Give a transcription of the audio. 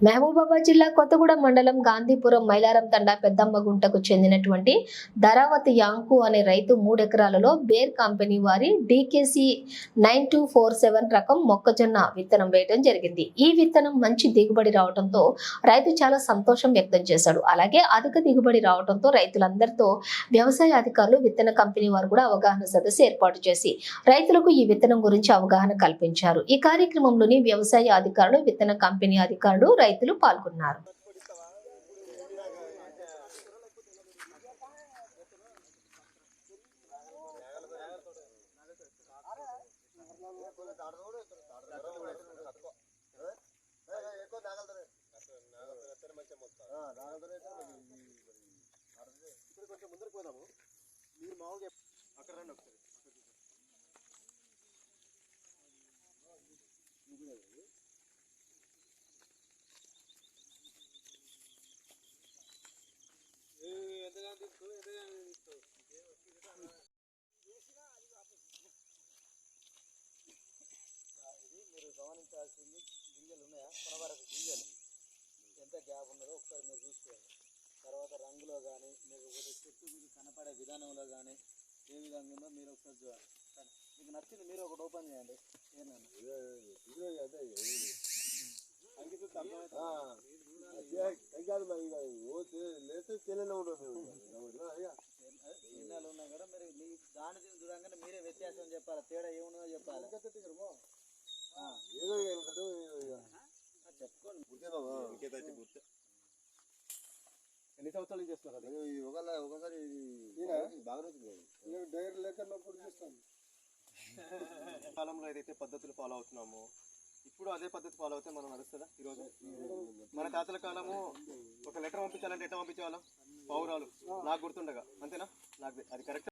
మహబూబాబాద్ జిల్లా కొత్తగూడెం మండలం గాంధీపురం మైలారం తండా పెద్దమ్మ గుంటకు చెందినటువంటి ధరావతి యాంకు అనే రైతు మూడెకరాలలో బేర్ కంపెనీ వారి DKC nine two four seven రకం మొక్కజొన్న విత్తనం వేయడం జరిగింది. ఈ విత్తనం మంచి దిగుబడి రావడంతో రైతు చాలా సంతోషం వ్యక్తం చేశాడు. అలాగే అధిక దిగుబడి రావడంతో రైతులందరితో వ్యవసాయ అధికారులు విత్తన కంపెనీ వారు కూడా అవగాహన సదస్సు ఏర్పాటు చేసి రైతులకు ఈ విత్తనం గురించి అవగాహన కల్పించారు. ఈ కార్యక్రమంలోని వ్యవసాయ అధికారులు విత్తన కంపెనీ అధికారులు రైతులు పాల్గొన్నారు. ఇప్పుడు కొంచెం ముందరకు పోదాము మీరు మామూలుగా అక్కడ రండి ఒకసారి. గమనించాల్సింది గింజలు ఉన్నాయా? కొనవరకు గింజలు. ఎంత గ్యాప్ ఉన్నదో ఒకసారి మీరు చూసుకోండి తర్వాత రంగులో కానీ లేకపోతే చెట్టు మీకు కనపడే విధానంలో కానీ ఏ విధంగా ఉందో మీరు ఒకసారి చూడాలి. మీకు నచ్చింది మీరు ఒకటి ఓపెన్ చేయండి. చిన్నాలు ఉన్నా కూడా మీరు దాని చూడంగానే మీరే వ్యత్యాసం చెప్పాలి. తేడా ఏమున్నదో చెప్పాలి. ఆ, చెప్పుకోండి. ఎన్ని సంవత్సరాలు నుంచి చేస్తున్నారు అది? ఒకసారి బాగా డైరీ లేకున్నప్పుడు చేస్తాను. కాలంలో ఏదైతే పద్ధతులు ఫాలో అవుతున్నామో ఇప్పుడు అదే పద్ధతి ఫాలో అవుతే మనం నడుస్తుందా ఈరోజు? మన తాతల కాలము ఒక లెటర్ పంపించాలంటే ఎట్లా పంపించేవాళ్ళం? పౌరాలు. నాకు గుర్తుండగా. అంతేనా? నాకు అది కరెక్ట్.